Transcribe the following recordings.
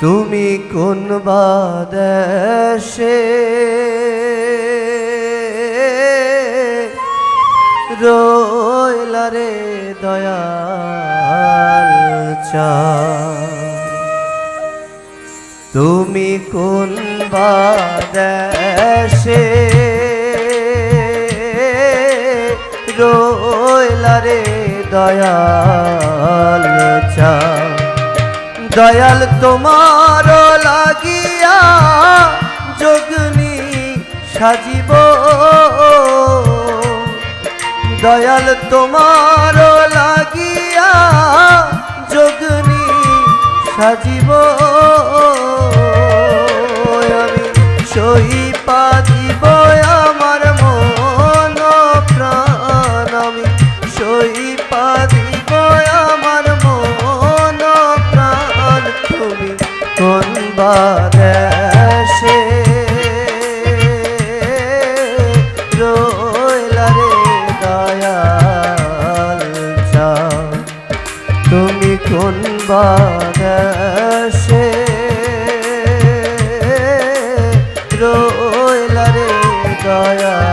তুমি কোন বাদেশে রইলা রে দয়াল চা। তুমি কোন বাদেশে রইলা রে দয়াল চা। দয়াল তোমার লাগিয়া যোগনি সাজিব। দয়াল তোমার লাগিয়া যোগনি সাজিব। আমি সহিপা দিব বাদেশে রইলা রে দয়াল তুমি কোন বাদেশে রইলা রে দয়াল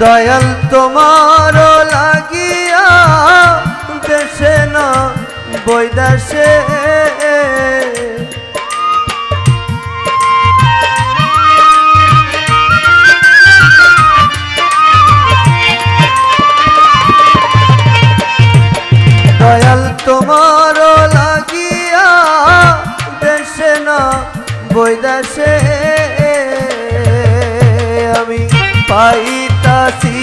দয়াল তোমার লাগিয়া দেশে না বৈদাসে। দয়াল তোমার লাগিয়া দেশে না বৈদাসে। আমি পাইতাছি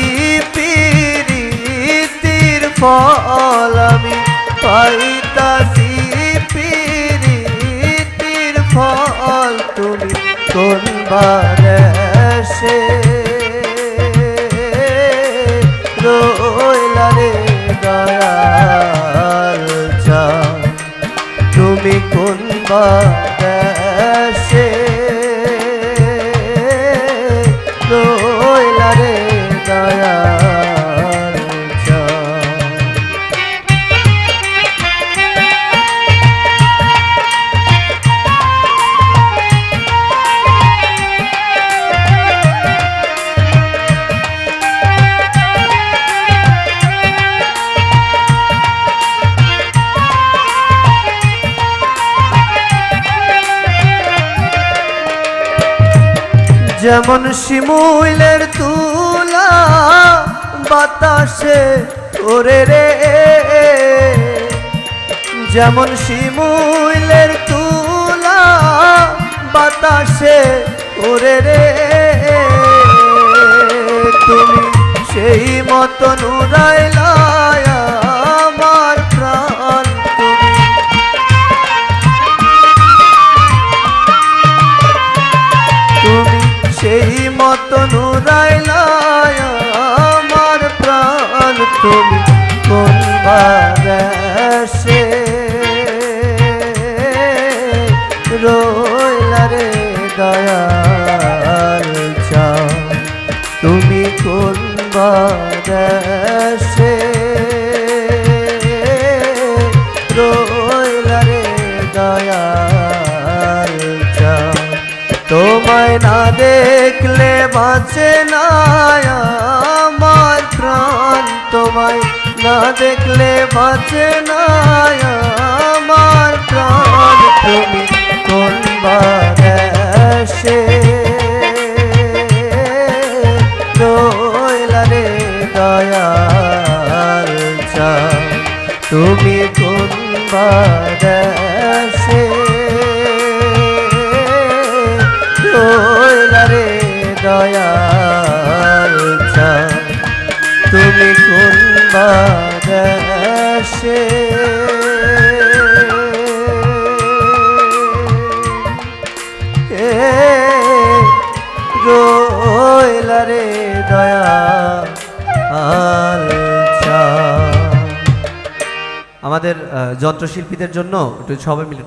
পিরিতির ফল আমি পাইতাছি। পিরিতির ফল তুমি কোন বারেসে রইলা রে দয়াল তুমি কোন যেমন শিমুলের তুলা বাতাসে ওরে রে। যেমন শিমুলের তুলা বাতাসে ওরে রে। তুমি সেই মতন উড়াইলা তুমি কোন বাদেশে রইলা রে দয়াল তুমি কোন বাদেশে রইলা রে দয়াল তোমায় না দেখলে বাঁচে না তোমায় না দেখলে বাঁচে না আমার প্রাণ। তুমি কোন বাসে রইলা তুমি কোন দয়া সুন্দর সে রোলারে দয়া আমাদের যন্ত্রশিল্পীদের জন্য একটু সবাই মিলে